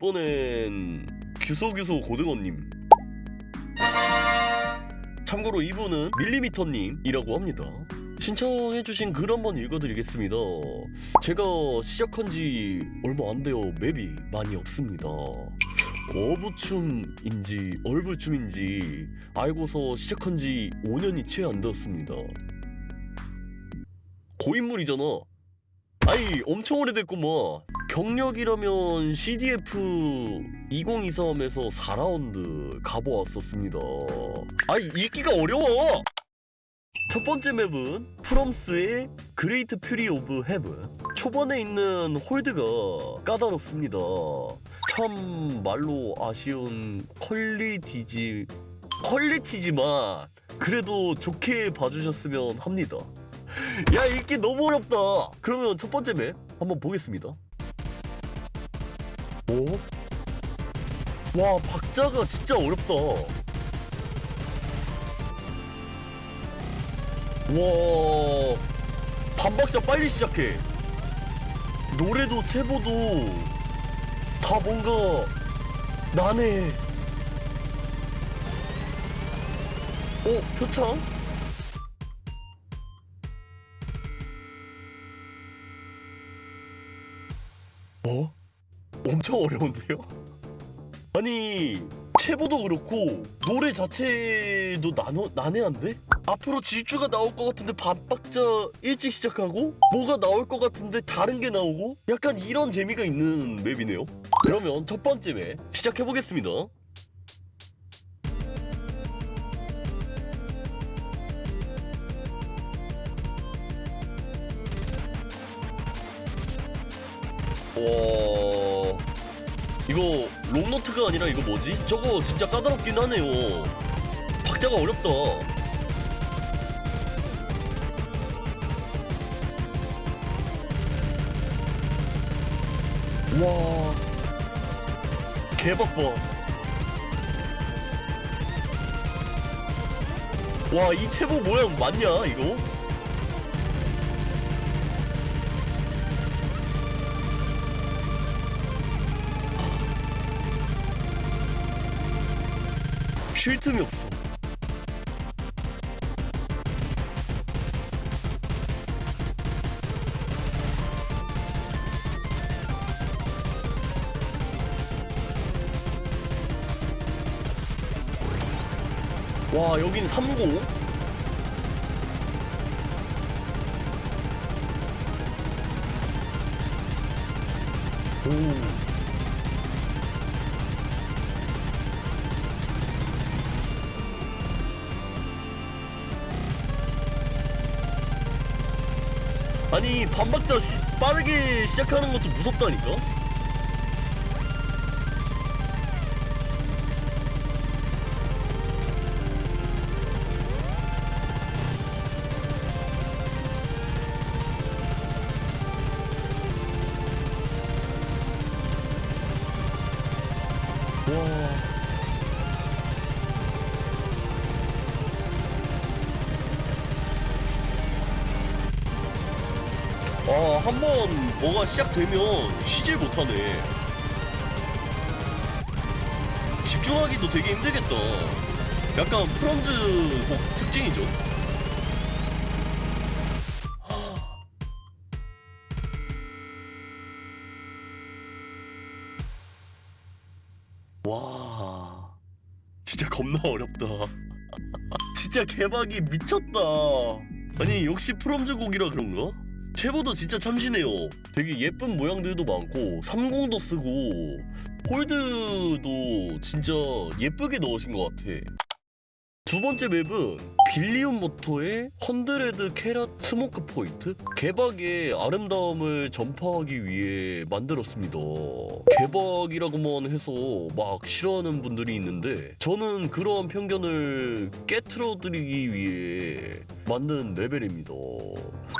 이번엔 규소규소 고등어님. 참고로 이분은 밀리미터님이라고 합니다. 신청해주신 글 한번 읽어드리겠습니다. 제가 시작한 지 얼마 안 돼요. 맵이 많이 없습니다. 어부춤인지 얼불춤인지 알고서 시작한 지 5년이 채 안 되었습니다. 고인물이잖아. 아니 엄청 오래됐구만 경력이라면 CDF 2023에서 4라운드 가보았었습니다. 아니 읽기가 어려워. 첫 번째 맵은 프롬스의 그레이트 퓨리 오브 헤븐 초반에 있는 홀드가 까다롭습니다. 참 말로 아쉬운 퀄리티지 퀄리티지만 그래도 좋게 봐주셨으면 합니다. 야 읽기 너무 어렵다. 그러면 첫 번째 맵 한번 보겠습니다 오? 와 박자가 진짜 어렵다 와 반박자 빨리 시작해 노래도 체보도 다 뭔가 나네 어? 표창? 어? 엄청 어려운데요? 아니 체보도 그렇고 노래 자체도 나너, 난해한데? 앞으로 질주가 나올 것 같은데 반박자 일찍 시작하고 뭐가 나올 것 같은데 다른 게 나오고 약간 이런 재미가 있는 맵이네요 그러면 첫 번째 맵 시작해보겠습니다 와 이거 롱노트가 아니라 이거 뭐지? 저거 진짜 까다롭긴 하네요 박자가 어렵다 와 개박봐 와이 체보 모양 맞냐 이거? 쉴 틈이 없어 와 여긴 30 오. 아니 반박자 시- 빠르게 시작하는 것도 무섭다니까? 한번 뭐가 시작되면 쉬질 못하네. 집중하기도 되게 힘들겠다. 약간 프런즈 곡 특징이죠. 와, 진짜 겁나 어렵다. 진짜 개박이 미쳤다. 아니 역시 프롬즈 곡이라 그런가? 체보도 진짜 참신해요. 되게 예쁜 모양들도 많고 30도 쓰고 홀드도 진짜 예쁘게 넣으신 것 같아. 두 번째 맵은 빌리온 모토의 헌드레드 캐럿 스모크 포인트 개박의 아름다움을 전파하기 위해 만들었습니다. 개박이라고만 해서 막 싫어하는 분들이 있는데 저는 그러한 편견을 깨트려 드리기 위해 만든 레벨입니다.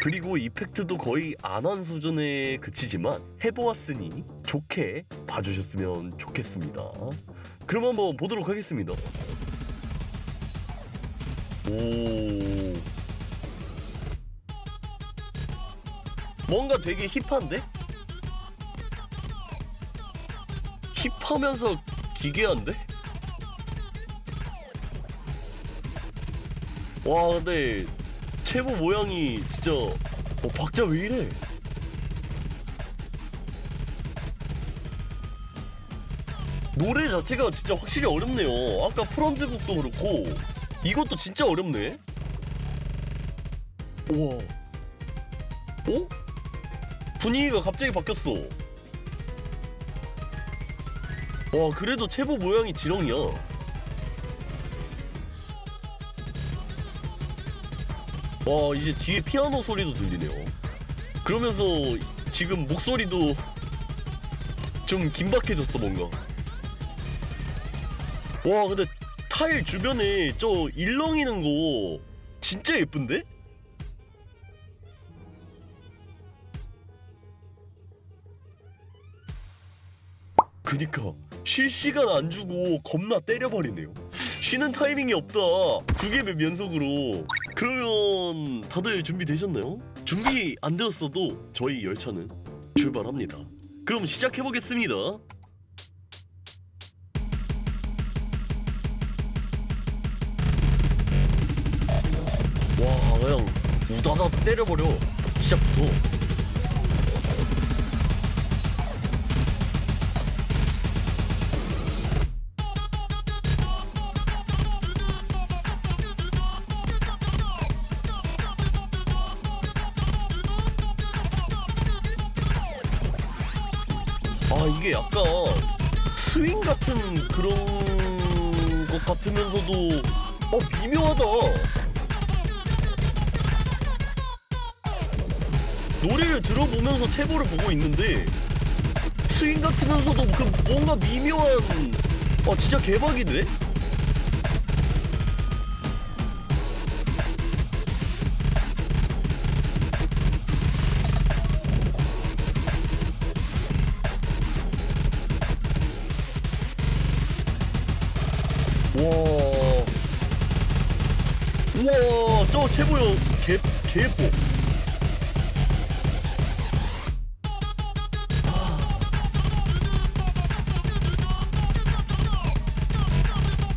그리고 이펙트도 거의 안 한 수준에 그치지만 해보았으니 좋게 봐주셨으면 좋겠습니다. 그럼 한번 보도록 하겠습니다. 오. 뭔가 되게 힙한데? 힙하면서 기괴한데? 와 근데 체보 모양이 진짜 어 박자 왜 이래? 노래 자체가 진짜 확실히 어렵네요. 아까 프런즈곡도 그렇고 이것도 진짜 어렵네. 우와. 어? 분위기가 갑자기 바뀌었어. 와 그래도 체보 모양이 지렁이야. 와 이제 뒤에 피아노 소리도 들리네요. 그러면서 지금 목소리도 좀 긴박해졌어 뭔가. 와 근데 타일 주변에 저 일렁이는 거 진짜 예쁜데? 그니까 실시간 안 주고 겁나 때려버리네요. 쉬는 타이밍이 없다. 두개맵 연속으로. 그러면 다들 준비되셨나요? 준비 안 되었어도 저희 열차는 출발합니다. 그럼 시작해 보겠습니다. 와 그냥 우다다 때려버려 시작부터. 아 이게 약간 스윙 같은 그런 것 같으면서도 어 미묘하다. 노래를 들어보면서 체보를 보고 있는데 스윙 같으면서도 그 뭔가 미묘한 아 진짜 개박이네. 저 최고요. 개, 개 예뻐.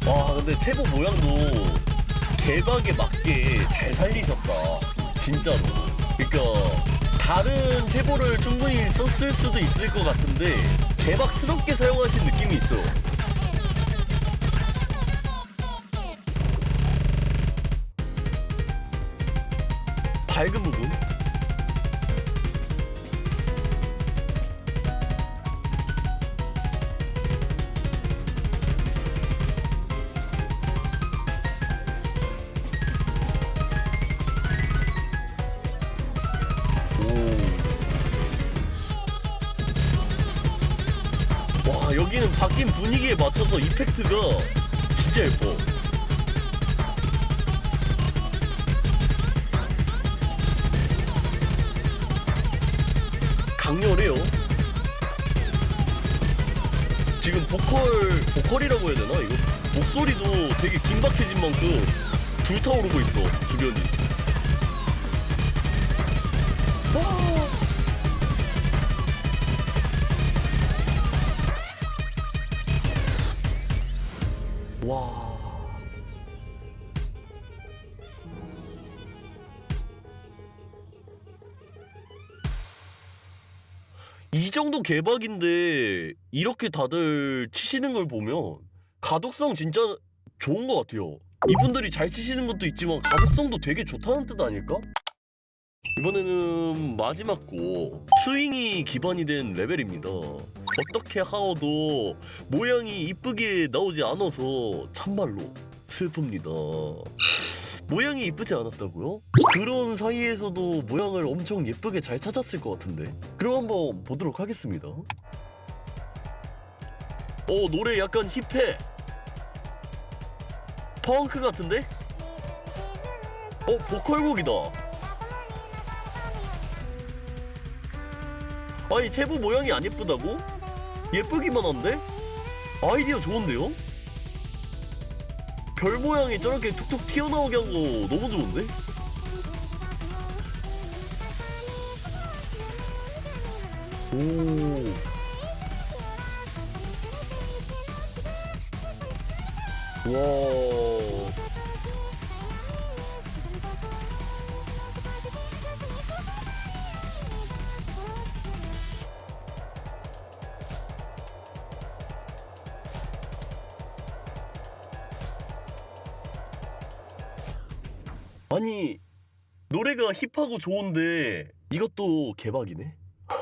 와, 근데 체보 모양도 개박에 맞게 잘 살리셨다. 진짜로. 그러니까 다른 체보를 충분히 썼을 수도 있을 것 같은데 개박스럽게 사용하신 느낌이 있어. 밝은 부분 오. 와 여기는 바뀐 분위기에 맞춰서 이펙트가 진짜 예뻐 강렬해요. 지금 보컬 보컬이라고 해야 되나 이거 목소리도 되게 긴박해진 만큼 불타오르고 있어 주변이. 이 정도 개박인데 이렇게 다들 치시는 걸 보면 가독성 진짜 좋은 것 같아요. 이분들이 잘 치시는 것도 있지만 가독성도 되게 좋다는 뜻 아닐까? 이번에는 마지막 곡 스윙이 기반이 된 레벨입니다. 어떻게 하어도 모양이 이쁘게 나오지 않아서 참말로 슬픕니다. 모양이 이쁘지 않았다고요? 그런 사이에서도 모양을 엄청 예쁘게 잘 찾았을 것 같은데 그럼 한번 보도록 하겠습니다 어 노래 약간 힙해 펑크 같은데? 어 보컬곡이다 아니 체부 모양이 안 예쁘다고? 예쁘기만 한데? 아이디어 좋은데요? 별 모양이 저렇게 툭툭 튀어나오게 한 거 너무 좋은데? 오. 와. 아니 노래가 힙하고 좋은데 이것도 개박이네.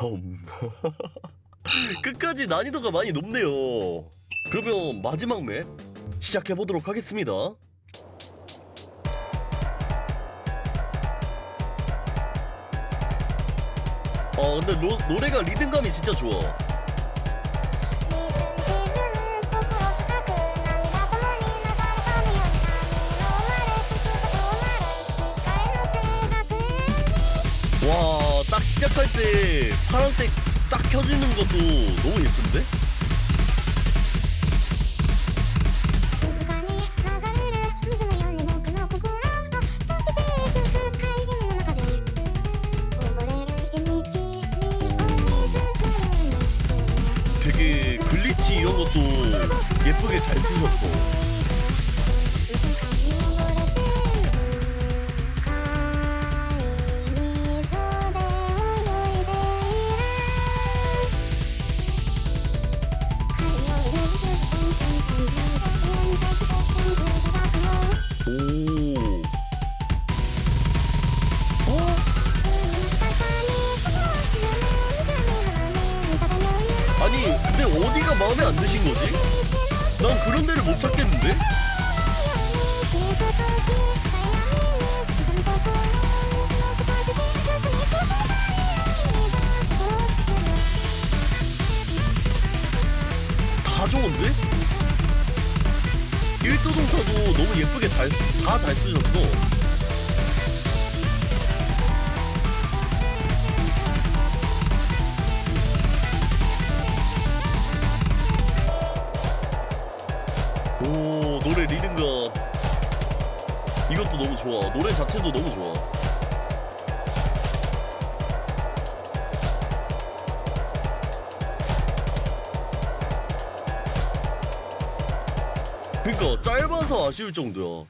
음. 끝까지 난이도가 많이 높네요. 그러면 마지막 맵 시작해 보도록 하겠습니다. 아 근데 노, 노래가 리듬감이 진짜 좋아. 시작할 때 파란색 딱 켜지는 것도 너무 예쁜데? 되게 글리치 이런 것도 예쁘게 잘 쓰셨어. 난 그런 데를 못 찾겠는데? 다 좋은데? 일도 동사도 너무 예쁘게 다 잘 쓰셨어 노래 자체도 너무 좋아. 그러니까 짧아서 아쉬울 정도야.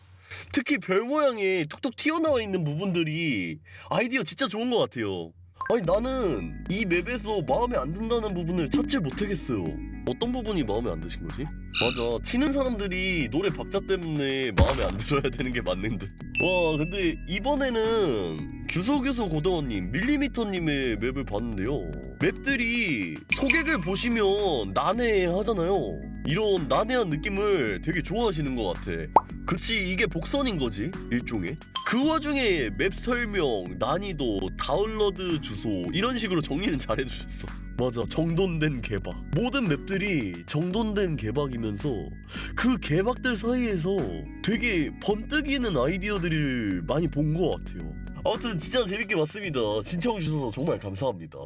특히 별 모양이 툭툭 튀어나와 있는 부분들이 아이디어 진짜 좋은 것 같아요. 아니 나는 이 맵에서 마음에 안 든다는 부분을 찾지 못하겠어요. 어떤 부분이 마음에 안 드신 거지? 맞아. 치는 사람들이 노래 박자 때문에 마음에 안 들어야 되는 게 맞는데. 와 근데 이번에는 규소규소 고등어님 밀리미터님의 맵을 봤는데요. 맵들이 소객을 보시면 난해하잖아요. 이런 난해한 느낌을 되게 좋아하시는 것 같아. 그치 이게 복선인 거지 일종의. 그 와중에 맵 설명, 난이도, 다운로드 주소 이런 식으로 정리는 잘 해주셨어. 맞아 정돈된 개박. 모든 맵들이 정돈된 개박이면서 그 개박들 사이에서 되게 번뜩이는 아이디어들을 많이 본 것 같아요. 아무튼 진짜 재밌게 봤습니다. 신청해 주셔서 정말 감사합니다.